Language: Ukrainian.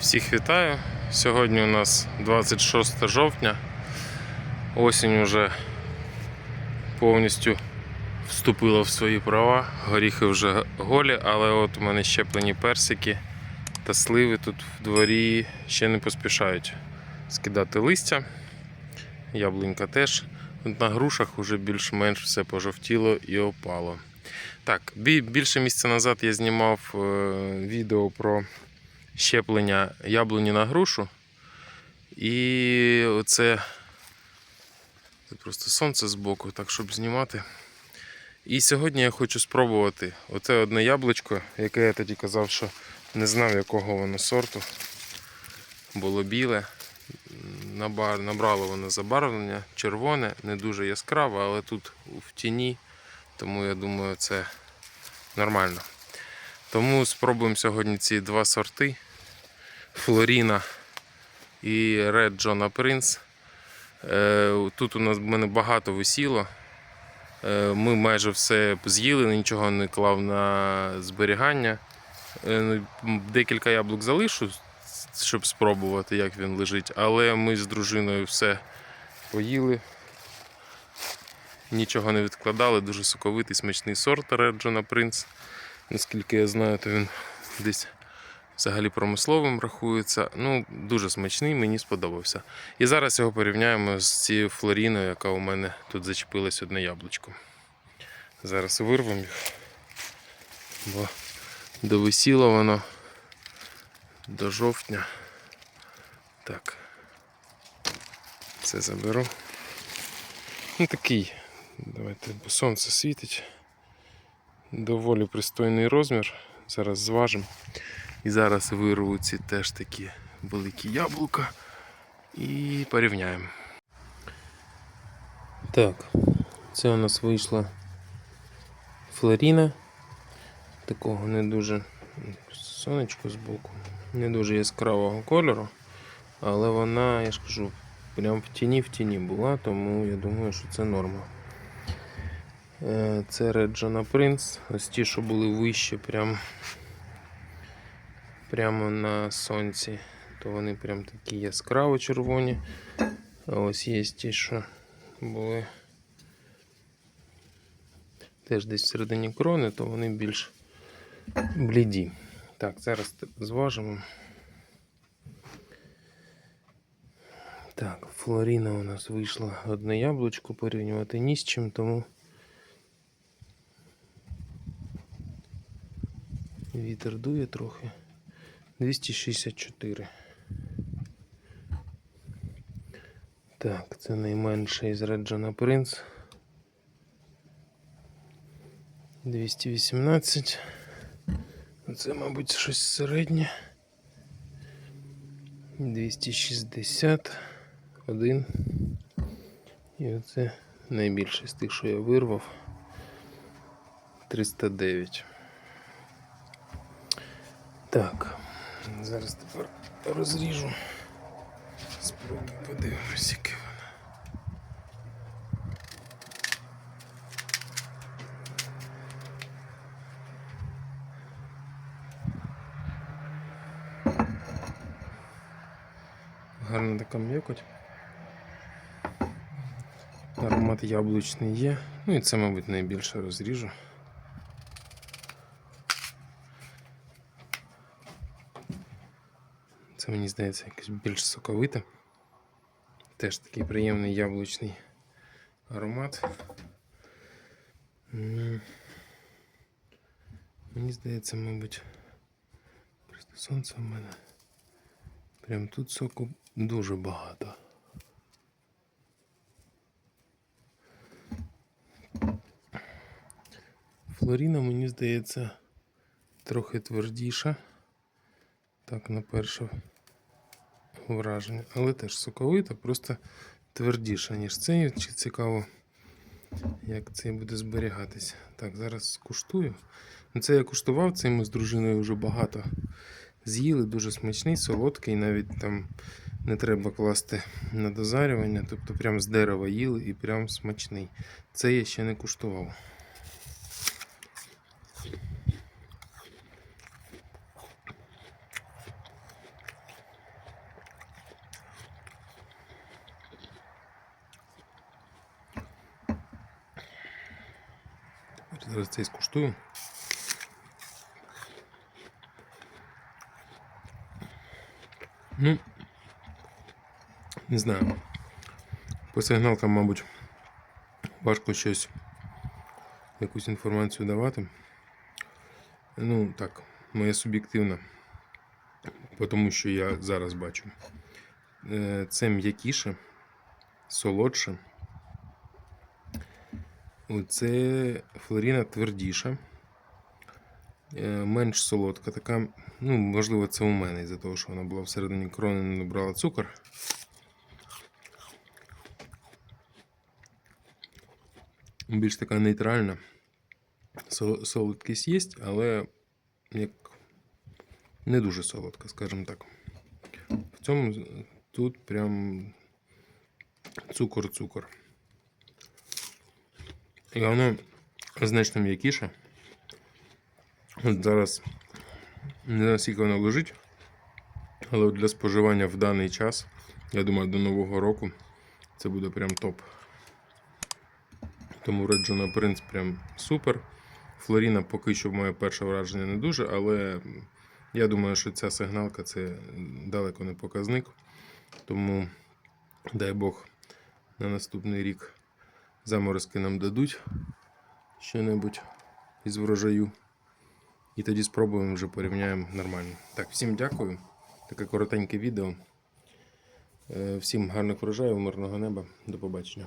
Всіх вітаю. Сьогодні у нас 26 жовтня. Осінь вже повністю вступила в свої права. Горіхи вже голі, але от у мене щеплені персики та сливи тут в дворі ще не поспішають скидати листя. Яблунька теж. На грушах вже більш-менш все пожовтіло і опало. Так, більше місяця назад я знімав е, відео про щеплення яблуні на грушу. І оце це просто сонце збоку, так щоб знімати. І сьогодні я хочу спробувати оце одне яблучко, яке я тоді казав, що не знав, якого воно сорту. Було біле. Набрало воно забарвлення, червоне, не дуже яскраве, але тут в тіні, тому я думаю, це нормально. Тому спробуємо сьогодні ці два сорти. Флоріна і Red John Prince. Е, Тут у нас в мене багато висіло. Е, Ми майже все з'їли, нічого не клав на зберігання. Е, Декілька яблук залишу, щоб спробувати, як він лежить. Але ми з дружиною все поїли. Нічого не відкладали, дуже соковитий, смачний сорт John Prince. Наскільки я знаю, то він десь взагалі промисловим рахується. Ну, дуже смачний, мені сподобався. І зараз його порівняємо з цією флоріною, яка у мене тут зачепилась одне яблучко. Зараз вирвемо їх, бо довисіло воно до жовтня. Так. Це заберу. Ну такий. Давайте, бо сонце світить. Доволі пристойний розмір. Зараз зважимо. І зараз вирву ці теж такі великі яблука і порівняємо. Так, це у нас вийшла флоріна. Такого не дуже сонечко збоку, не дуже яскравого кольору, але вона, я ж кажу, прям в тіні в тіні була, тому я думаю, що це норма. Е, Це Red John Prince. Ось ті, що були вище, прям прямо на сонці, то вони прям такі яскраво червоні. А ось є ті, що були теж десь всередині крони, то вони більш бліді. Так, зараз зважимо. Так, Флоріна у нас вийшла одне яблучко порівнювати ні з чим, тому вітер дує трохи. 264. Так, це найменше із Реджана Принц. 218. Це, мабуть, щось середнє. 261. І оце найбільше з тих, що я вирвав. 309. Так, зараз тепер розріжу. Спробую подивимось, яке воно. Гарна така м'якоть. Аромат яблучний є. Ну і це, мабуть, найбільше розріжу. Це мені здається якось більш соковите. Теж такий приємний яблучний аромат. Мені здається, мабуть, просто сонце в мене. Прям тут соку дуже багато. Флоріна, мені здається, трохи твердіша. Так, на перше враження. Але теж соковита, просто твердіша, ніж цей. Цікаво, як цей буде зберігатися. Так, зараз скуштую. Ну, Це я куштував, цей ми з дружиною вже багато з'їли. Дуже смачний, солодкий, навіть там не треба класти на дозарювання. Тобто прям з дерева їли і прям смачний. Це я ще не куштував. Зараз цей скуштую. Ну, не знаю. По сигналкам, мабуть, важко щось, якусь інформацію давати. Ну, так, моя суб'єктивна, тому що я зараз бачу. Е, Це м'якіше, солодше. Це Флоріна твердіша, е, менш солодка, така, ну, можливо, це у мене, із-за того, що вона була всередині крони, не набрала цукор. Більш така нейтральна. Солодкість є, але як не дуже солодка, скажімо так. В цьому тут прям цукор-цукор. І воно значно м'якіше. Зараз не знаю, скільки воно лежить, але для споживання в даний час, я думаю, до Нового року це буде прям топ. Тому раджу на принц прям супер. Флоріна поки що моє перше враження не дуже, але я думаю, що ця сигналка це далеко не показник. Тому дай Бог на наступний рік заморозки нам дадуть що-небудь із врожаю. І тоді спробуємо вже порівняємо нормально. Так, всім дякую. Таке коротеньке відео. Е, Всім гарних врожаїв, мирного неба. До побачення.